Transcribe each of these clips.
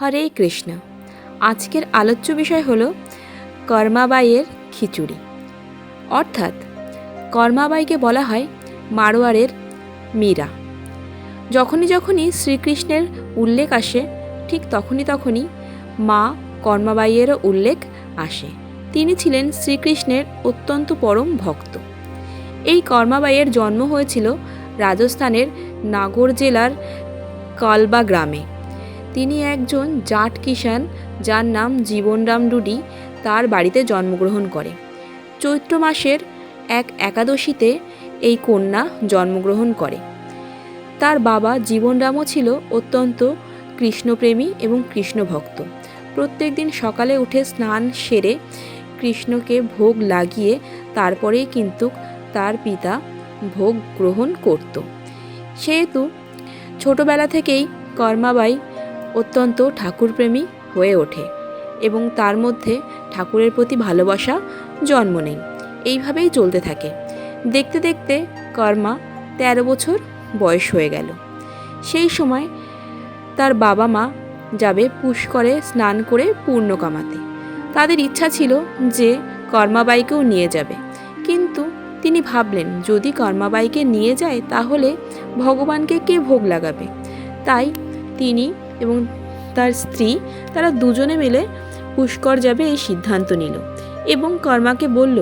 হরে কৃষ্ণ। আজকের আলোচ্য বিষয় হল কর্মাবাইয়ের খিচুড়ি। অর্থাৎ কর্মাবাইকে বলা হয় মারোয়ারের মীরা। যখনই যখনই শ্রীকৃষ্ণের উল্লেখ আসে, ঠিক তখনই তখনই মা কর্মাবাইয়েরও উল্লেখ আসে। তিনি ছিলেন শ্রীকৃষ্ণের অত্যন্ত পরম ভক্ত। এই কর্মাবাইয়ের জন্ম হয়েছিল রাজস্থানের নাগর জেলার কালবা গ্রামে। তিনি একজন জাট কিষান যার নাম জীবনরাম ডুডি তার বাড়িতে জন্মগ্রহণ করে। চৈত্র মাসের এক একাদশীতে এই কন্যা জন্মগ্রহণ করে। তার বাবা জীবনরামও ছিল অত্যন্ত কৃষ্ণপ্রেমী এবং কৃষ্ণভক্ত। প্রত্যেক দিন সকালে উঠে স্নান সেরে কৃষ্ণকে ভোগ লাগিয়ে তারপরেই কিন্তু তার পিতা ভোগ গ্রহণ করত। সেহেতু ছোটবেলা থেকেই কর্মাবাই অত্যন্ত ঠাকুরপ্রেমী হয়ে ওঠে এবং তার মধ্যে ঠাকুরের প্রতি ভালোবাসা জন্ম নেয়। এইভাবেই চলতে থাকে। দেখতে দেখতে কর্মা তেরো বছর বয়স হয়ে গেল। সেই সময় তার বাবা মা যাবে পুষ্করে স্নান করে পূর্ণ কামাতে। তাদের ইচ্ছা ছিল যে কর্মাবাইকেও নিয়ে যাবে। কিন্তু তিনি ভাবলেন, যদি কর্মাবাইকে নিয়ে যায় তাহলে ভগবানকে কে ভোগ লাগাবে? তাই তিনি এবং তার স্ত্রী, তারা দুজনে মিলে পুষ্কর যাবে এই সিদ্ধান্ত নিল এবং কর্মাকে বলল,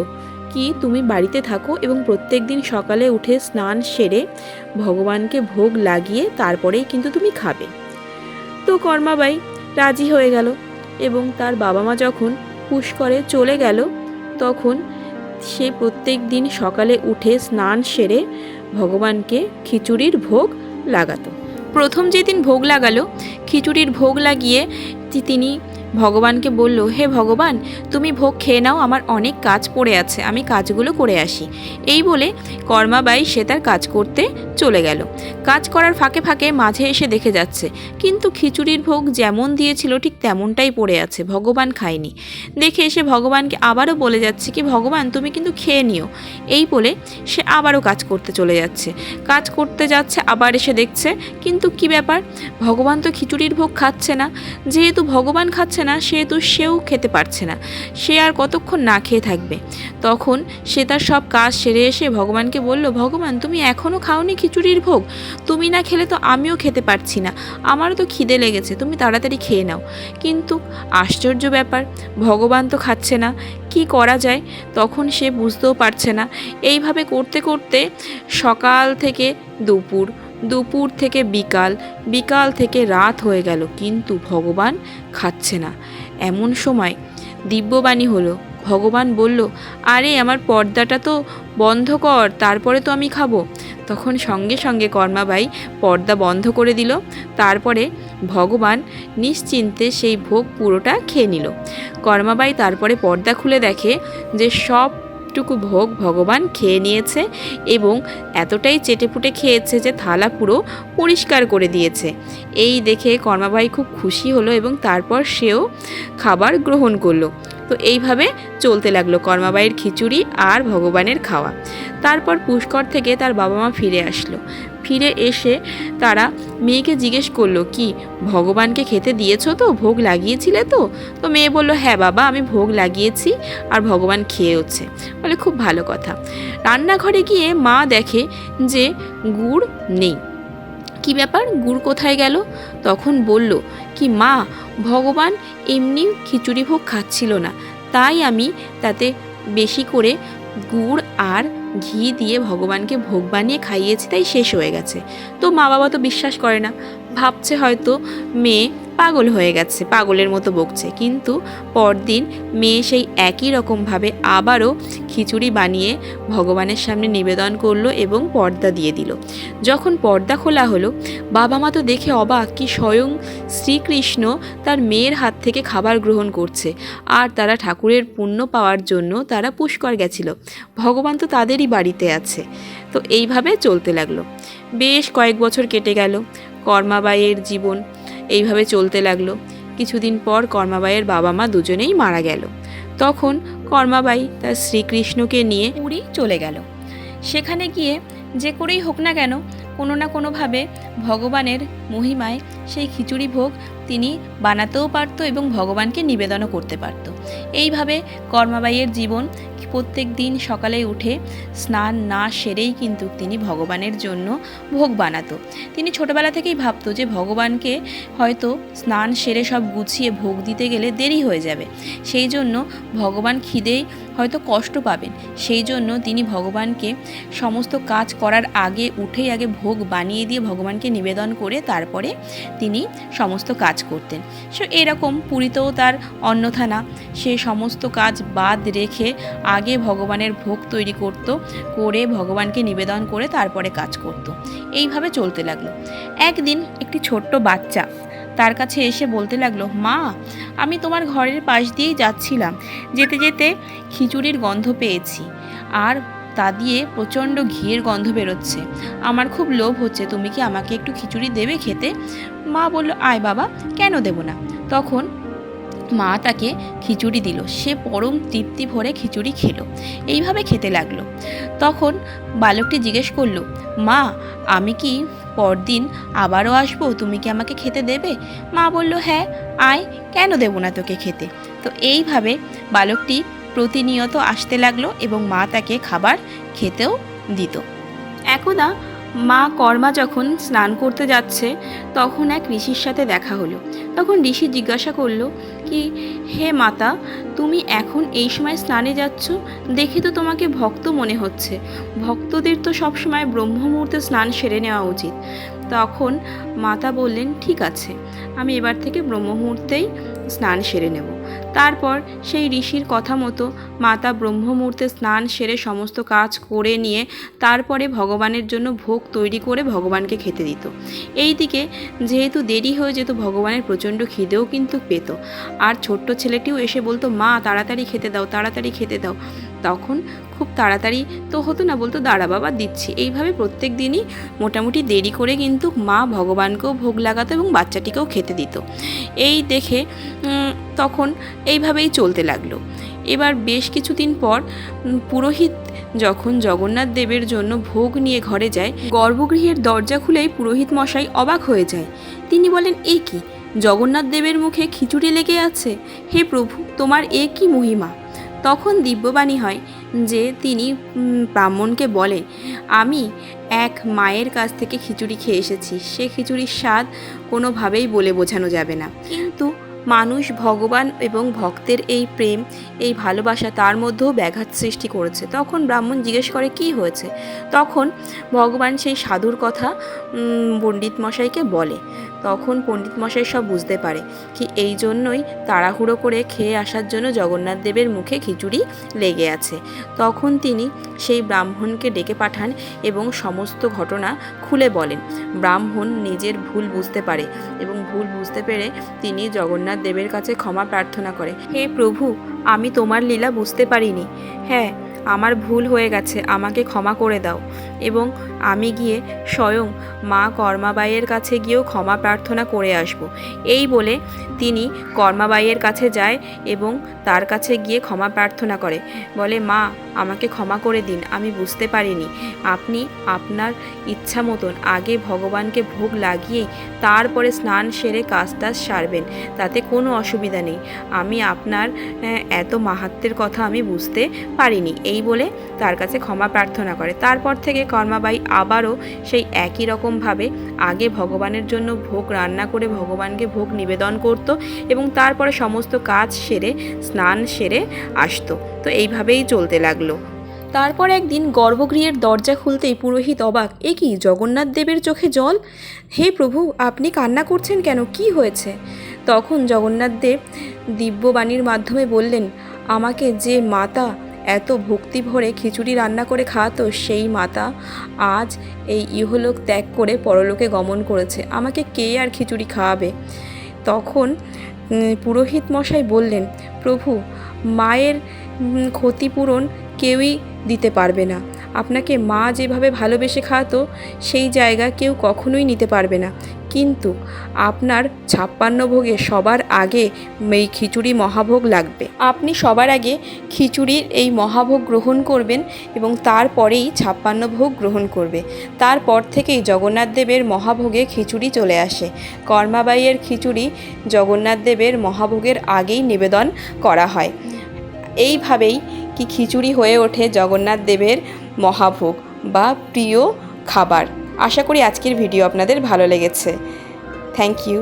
কি তুমি বাড়িতে থাকো এবং প্রত্যেক দিন সকালে উঠে স্নান সেরে ভগবানকে ভোগ লাগিয়ে তারপরেই কিন্তু তুমি খাবে? তো কর্মাবাই রাজি হয়ে গেল এবং তার বাবা মা যখন পুষ্করে চলে গেল, তখন সে প্রত্যেক দিন সকালে উঠে স্নান সেরে ভগবানকে খিচুড়ির ভোগ লাগাতো। প্রথম যেদিন ভোগ লাগালো খিচুড়ির ভোগ লাগিয়ে তিনি ভগবানকে বলল, হে ভগবান, তুমি ভোগ খেয়ে নাও, আমার অনেক কাজ পড়ে আছে, আমি কাজগুলো করে আসি। এই বলে কর্মাবাই সে তার কাজ করতে চলে গেল। কাজ করার ফাঁকে ফাঁকে মাঝে এসে দেখে যাচ্ছে, কিন্তু খিচুড়ির ভোগ যেমন দিয়েছিল, ঠিক তেমনটাই পড়ে আছে, ভগবান খায়নি। দেখে এসে ভগবানকে আবারও বলে যাচ্ছে কি, ভগবান, তুমি কিন্তু খেয়ে নিও। এই বলে সে আবারও কাজ করতে চলে যাচ্ছে। কাজ করতে যাচ্ছে, আবার এসে দেখছে, কিন্তু কি ব্যাপার? ভগবান তো খিচুড়ির ভোগ খাচ্ছে না। যেহেতু ভগবান খাচ্ছে না সেহেতু সেও খেতে পারছে না। সে আর কতক্ষণ না খেয়ে থাকবে? তখন সে তার সব কাজ সেরে এসে ভগবানকে বলল, ভগবান, তুমি এখনও খাওনি খিচুড়ির ভোগ? তুমি না খেলে তো আমিও খেতে পারছি না। আমারও তো খিদে লেগেছে, তুমি তাড়াতাড়ি খেয়ে নাও। কিন্তু আশ্চর্য ব্যাপার, ভগবান তো খাচ্ছে না। কি করা যায়? তখন সে বুঝতেও পারছে না। এইভাবে করতে করতে সকাল থেকে দুপুর দুপুর থেকে বিকাল বিকাল থেকে রাত হয়ে গেল, কিন্তু ভগবান খাচ্ছে না। এমন সময় দিব্যবাণী হলো, ভগবান বলল, আরে, আমার পর্দাটা তো বন্ধ কর, তারপরে তো আমি খাব। তখন সঙ্গে সঙ্গে কর্মাবাই পর্দা বন্ধ করে দিল, তারপরে ভগবান নিশ্চিন্তে সেই ভোগ পুরোটা খেয়ে নিল। কর্মাবাই তারপরে পর্দা খুলে দেখে যে সবটুকু ভোগ ভগবান খেয়ে নিয়েছে এবং এতটাই চেটেপুটে খেয়েছে যে থালা পুরো পরিষ্কার করে দিয়েছে। এই দেখে কর্মাবাই খুব খুশি হলো এবং তারপর সেও খাবার গ্রহণ করল। তো এইভাবে চলতে লাগল কর্মাবাইয়ের খিচুড়ি আর ভগবানের খাওয়া। তারপর পুষ্কর থেকে তার বাবা মা ফিরে আসলো। ফিরে এসে তারা মেয়েকে জিজ্ঞেস করল, কি, ভগবানকে খেতে দিয়েছ তো? ভোগ লাগিয়েছিলে তো? তো মেয়ে বলল হ্যাঁ বাবা, আমি ভোগ লাগিয়েছি আর ভগবান খেয়েওছে। বলে, খুব ভালো কথা। রান্নাঘরে গিয়ে মা দেখে যে গুড় নেই। কি ব্যাপার? গুড় কোথায় গেল? তখন বলল, কি মা, ভগবান এমনি খিচুড়ি ভোগ খাচ্ছিল না। তাই আমি তাতে বেশি করে গুড় আর ঘি দিয়ে ভগবানকে ভোগ বানিয়ে খাইয়েছি, তাই শেষ হয়ে গেছে। তো মা বাবা তো বিশ্বাস করে না। ভাবছে হয়তো মেয়ে পাগল হয়ে গেছে, পাগলের মতো বকছে। কিন্তু পরদিন মেয়ে সেই একই রকমভাবে আবারও খিচুড়ি বানিয়ে ভগবানের সামনে নিবেদন করল এবং পর্দা দিয়ে দিল। যখন পর্দা খোলা হলো, বাবা মা তো দেখে অবাক কি স্বয়ং শ্রীকৃষ্ণ তার মেয়ের হাত থেকে খাবার গ্রহণ করছে, আর তারা ঠাকুরের পুণ্য পাওয়ার জন্য তারা পুষ্কর গেছিল। ভগবান তো তাদেরই বাড়িতে আছে। তো এইভাবে চলতে লাগল। বেশ কয়েক বছর কেটে গেল। কর্মাবাইয়ের জীবন এইভাবে চলতে লাগল। কিছুদিন পর কর্মাবাইয়ের বাবা মা দুজনেই মারা গেল। তখন কর্মাবাই তার শ্রীকৃষ্ণকে নিয়ে পুরী চলে গেল। সেখানে গিয়ে যে করেই হোক না কেন, কোনো না কোনোভাবে ভগবানের মহিমায় সেই খিচুড়ি ভোগ তিনি বানাতেও পারতো এবং ভগবানকে নিবেদনও করতে পারত। এইভাবে কর্মাবাইয়ের জীবন প্রত্যেক দিন সকালে উঠে স্নান না সেরেই কিন্তু তিনি ভগবানের জন্য ভোগ বানাতো। তিনি ছোটবেলা থেকেই ভাবত যে ভগবানকে হয়তো স্নান সেরে সব গুছিয়ে ভোগ দিতে গেলে দেরি হয়ে যাবে। সেই জন্য ভগবান খিদেই হয়তো কষ্ট পাবেন। সেই জন্য তিনি ভগবানকে সমস্ত কাজ করার আগে, উঠেই আগে ভোগ বানিয়ে দিয়ে ভগবানকে নিবেদন করে তারপরে তিনি সমস্ত কাজ করতেন। সো এরকম পুরীতেও তার অন্যথানা সে সমস্ত কাজ বাদ রেখে আগে ভগবানের ভোগ তৈরি করত, করে ভগবানকে নিবেদন করে তারপরে কাজ করত। এইভাবে চলতে লাগল। একদিন একটি ছোট্ট বাচ্চা তার কাছে এসে বলতে লাগল, মা, আমি তোমার ঘরের পাশ দিয়েই যাচ্ছিলাম। যেতে যেতে খিচুড়ির গন্ধ পেয়েছি। আর তা দিয়ে প্রচণ্ড ঘিয়ের গন্ধ বেরোচ্ছে। আমার খুব লোভ হচ্ছে, তুমি কি আমাকে একটু খিচুড়ি দেবে খেতে? মা বলল, আয় বাবা, কেন দেব না? তখন মা তাকে খিচুড়ি দিল। সে পরম তৃপ্তি ভরে খিচুড়ি খেলো। এইভাবে খেতে লাগল। তখন বালকটি জিজ্ঞেস করল, মা, আমি কি পরদিন আবারও আসব, তুমি কি আমাকে খেতে দেবে? মা বলল হ্যাঁ আয়, কেন দেবো না তোকে খেতে? তো এইভাবে বালকটি প্রতিনিয়ত আসতে লাগল এবং মা তাকে খাবার খেতেও দিত। একদা মা কর্মা যখন স্নান করতে যাচ্ছে, তখন এক ঋষির সাথে দেখা হলো। তখন ঋষি জিজ্ঞাসা করল কি, হে মাতা, তুমি এখন এই সময় স্নানে যাচ্ছ? দেখে তো তোমাকে ভক্ত মনে হচ্ছে। ভক্তদের তো সবসময় ব্রহ্মমুহূর্তে স্নান সেরে নেওয়া উচিত। তখন মাতা বললেন, ঠিক আছে, আমি এবার থেকে ব্রহ্ম মুহূর্তেই স্নান সেরে নেব। তারপর সেই ঋষির কথা মতো মাতা ব্রহ্মমুহূর্তে স্নান সেরে সমস্ত কাজ করে নিয়ে তারপরে ভগবানের জন্য ভোগ তৈরি করে ভগবানকে খেতে দিত। এই দিকে যেহেতু দেরি হয়ে যেত, ভগবানের প্রচণ্ড খিদেও কিন্তু পেত। আর ছোট্ট ছেলেটিও এসে বলতো, মা, তাড়াতাড়ি খেতে দাও, তাড়াতাড়ি খেতে দাও। তখন খুব তাড়াতাড়ি তো হতো না বলতো, দাঁড়া বাবা, দিচ্ছি। এইভাবে প্রত্যেক দিনই মোটামুটি দেরি করে কিন্তু মা ভগবানকেও ভোগ লাগাতো এবং বাচ্চাটিকেও খেতে দিত। এই দেখে তখন এইভাবেই চলতে লাগল। এবার বেশ কিছুদিন পর পুরোহিত যখন জগন্নাথ দেবের জন্য ভোগ নিয়ে ঘরে যায়, গর্ভগৃহের দরজা খুলেই পুরোহিত মশাই অবাক হয়ে যায়। তিনি বলেন, এ কি? জগন্নাথ দেবের মুখে খিচুড়ি লেগে আছে? হে প্রভু, তোমার এ কি মহিমা? তখন দিব্যবাণী হয় যে তিনি ব্রাহ্মণকে বলেন আমি এক মায়ের কাছ থেকে খিচুড়ি খেয়ে এসেছি। সে খিচুড়ির স্বাদ কোনোভাবেই বলে বোঝানো যাবে না। কিন্তু মানুষ ভগবান এবং ভক্তের এই প্রেম, এই ভালোবাসা তার মধ্যেও ব্যাঘাত সৃষ্টি করেছে। তখন ব্রাহ্মণ জিজ্ঞেস করে, কি হয়েছে? তখন ভগবান সেই সাধুর কথা পণ্ডিত মশাইকে বলে তখন পণ্ডিত মশাই সব বুঝতে পারে কি এই জন্যই তাড়াহুড়ো করে খেয়ে আসার জন্য জগন্নাথ দেবের মুখে খিচুড়ি লেগে আছে। তখন তিনি সেই ব্রাহ্মণকে ডেকে পাঠান এবং সমস্ত ঘটনা খুলে বলেন। ব্রাহ্মণ নিজের ভুল বুঝতে পারে এবং ভুল বুঝতে পেরে তিনি জগন্নাথ দেবের কাছে ক্ষমা প্রার্থনা করে, হে প্রভু, আমি তোমার লীলা বুঝতে পারিনি। হ্যাঁ আমার ভুল হয়ে গেছে, আমাকে ক্ষমা করে দাও। এবং আমি গিয়ে স্বয়ং মা কর্মাবাইয়ের কাছে গিয়েও ক্ষমা প্রার্থনা করে আসব। এই বলে তিনি কর্মাবাইয়ের কাছে যায় এবং তার কাছে গিয়ে ক্ষমা প্রার্থনা করে। বলে, মা, আমাকে ক্ষমা করে দিন, আমি বুঝতে পারিনি। আপনি আপনার ইচ্ছা মতন আগে ভগবানকে ভোগ লাগিয়েই তারপরে স্নান সেরে কাজ টাজ সারবেন, তাতে কোনো অসুবিধা নেই। আমি আপনার এত মাহাত্মের কথা আমি বুঝতে পারিনি। এই বলে তার কাছে ক্ষমা প্রার্থনা করে। তারপর থেকে কর্মাবাই আবারও সেই একই রকমভাবে আগে ভগবানের জন্য ভোগ রান্না করে ভগবানকে ভোগ নিবেদন করত এবং তারপরে সমস্ত কাজ সেরে স্নান সেরে আসতো। তো এইভাবেই চলতে লাগল। তারপর একদিন গর্ভগৃহের দরজা খুলতেই পুরোহিত অবাক। এ কি, জগন্নাথ দেবের চোখে জল? হে প্রভু, আপনি কান্না করছেন কেন? কি হয়েছে? তখন জগন্নাথ দেব দিব্যবাণীর মাধ্যমে বললেন, আমাকে যে মাতা এত ভক্তি ভরে খিচুড়ি রান্না করে খাওয়াতো, সেই মাতা আজ এই ইহলোক ত্যাগ করে পরলোকে গমন করেছে। আমাকে কে আর খিচুড়ি খাওয়াবে? তখন পুরোহিত মশাই বললেন, প্রভু, মায়ের ক্ষতিপূরণ কেউই দিতে পারবে না। আপনাকে মা যেভাবে ভালোবেসে খাওয়াতো, সেই জায়গা কেউ কখনোই নিতে পারবে না। কিন্তু আপনার ছাপ্পান্ন ভোগে সবার আগে এই খিচুড়ি মহাভোগ লাগবে। আপনি সবার আগে খিচুড়ির এই মহাভোগ গ্রহণ করবেন এবং তারপরেই ছাপ্পান্ন ভোগ গ্রহণ করবে। তারপর থেকেই জগন্নাথ দেবের মহাভোগে খিচুড়ি চলে আসে। কর্মাবাইয়ের খিচুড়ি জগন্নাথ দেবের মহাভোগের আগেই নিবেদন করা হয়। এইভাবেই কি খিচুড়ি হয়ে ওঠে জগন্নাথ দেবের মহাভোগ বা প্রিয় খাবার। আশা করি আজকের ভিডিও আপনাদের ভালো লেগেছে। Thank you